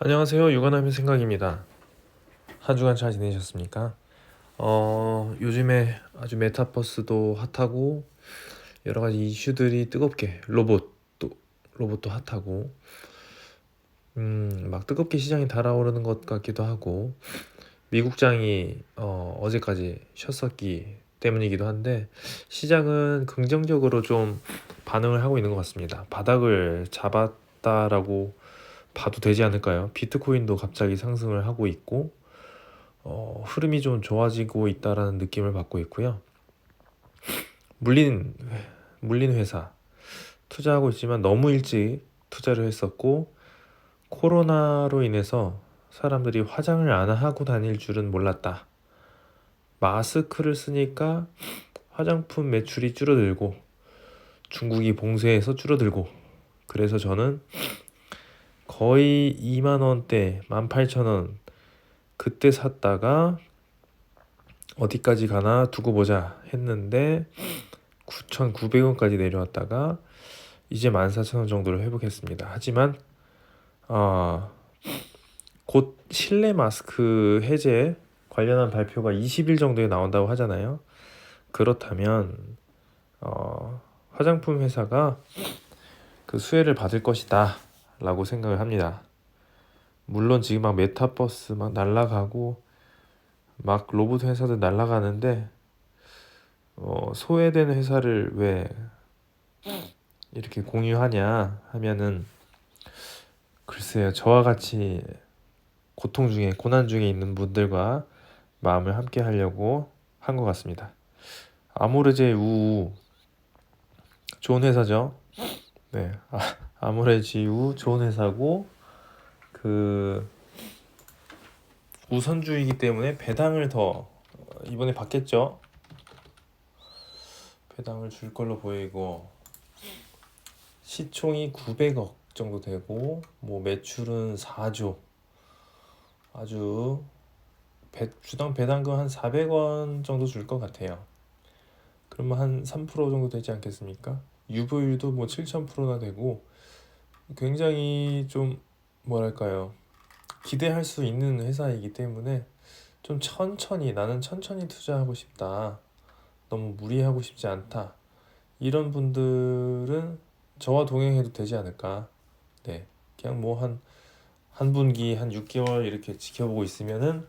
안녕하세요. 육아남의 생각입니다. 한 주간 잘 지내셨습니까? 어, 요즘에 아주 메타버스도 핫하고 여러 가지 이슈들이 뜨겁게 로봇도 로봇도 핫하고 음, 막 뜨겁게 시장이 달아오르는 것 같기도 하고 미국장이 어, 어제까지 쉬었었기 때문이기도 한데 시장은 긍정적으로 좀 반응을 하고 있는 것 같습니다. 바닥을 잡았다라고 봐도 되지 않을까요? 비트코인도 갑자기 상승을 하고 있고 어, 흐름이 좀 좋아지고 있다라는 느낌을 받고 있고요. 물린 물린 회사 투자하고 있지만 너무 일찍 투자를 했었고 코로나로 인해서 사람들이 화장을 안 하고 다닐 줄은 몰랐다. 마스크를 쓰니까 화장품 매출이 줄어들고 중국이 봉쇄해서 줄어들고 그래서 저는 거의 2만 원대, 18,000원 그때 샀다가 어디까지 가나 두고 보자 했는데 9,900원까지 내려왔다가 이제 14,000원 정도를 회복했습니다. 하지만 어, 곧 실내 마스크 해제 관련한 발표가 20일 정도에 나온다고 하잖아요. 그렇다면 어, 화장품 회사가 그 수혜를 받을 것이다 라고 생각을 합니다. 물론 지금 막 메타버스 막 날라가고 막 로봇 회사들 날라가는데 어, 소외되는 회사를 왜 이렇게 공유하냐 하면은 글쎄요 저와 같이 고통 중에 고난 중에 있는 분들과 마음을 함께 하려고 한 것 같습니다. 아모르제 우우 좋은 회사죠. 네, 아, 아모레지우 좋은 회사고 그 우선주이기 때문에 배당을 더 이번에 받겠죠. 배당을 줄 걸로 보이고 시총이 900억 정도 되고 뭐 매출은 4조 아주 배, 주당 배당금 한 400원 정도 줄 것 같아요. 그러면 한 3% 정도 되지 않겠습니까? 유보율도 뭐 7,000%나 되고 굉장히 좀 뭐랄까요? 기대할 수 있는 회사이기 때문에 좀 천천히 나는 천천히 투자하고 싶다. 너무 무리하고 싶지 않다. 이런 분들은 저와 동행해도 되지 않을까? 네. 그냥 뭐 한 한 분기 한 6개월 이렇게 지켜보고 있으면은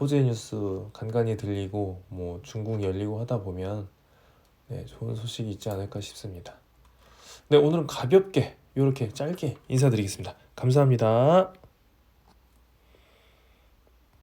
호재 뉴스 간간히 들리고 뭐 중국 열리고 하다 보면 네, 좋은 소식이 있지 않을까 싶습니다. 네, 오늘은 가볍게 이렇게 짧게 인사드리겠습니다. 감사합니다.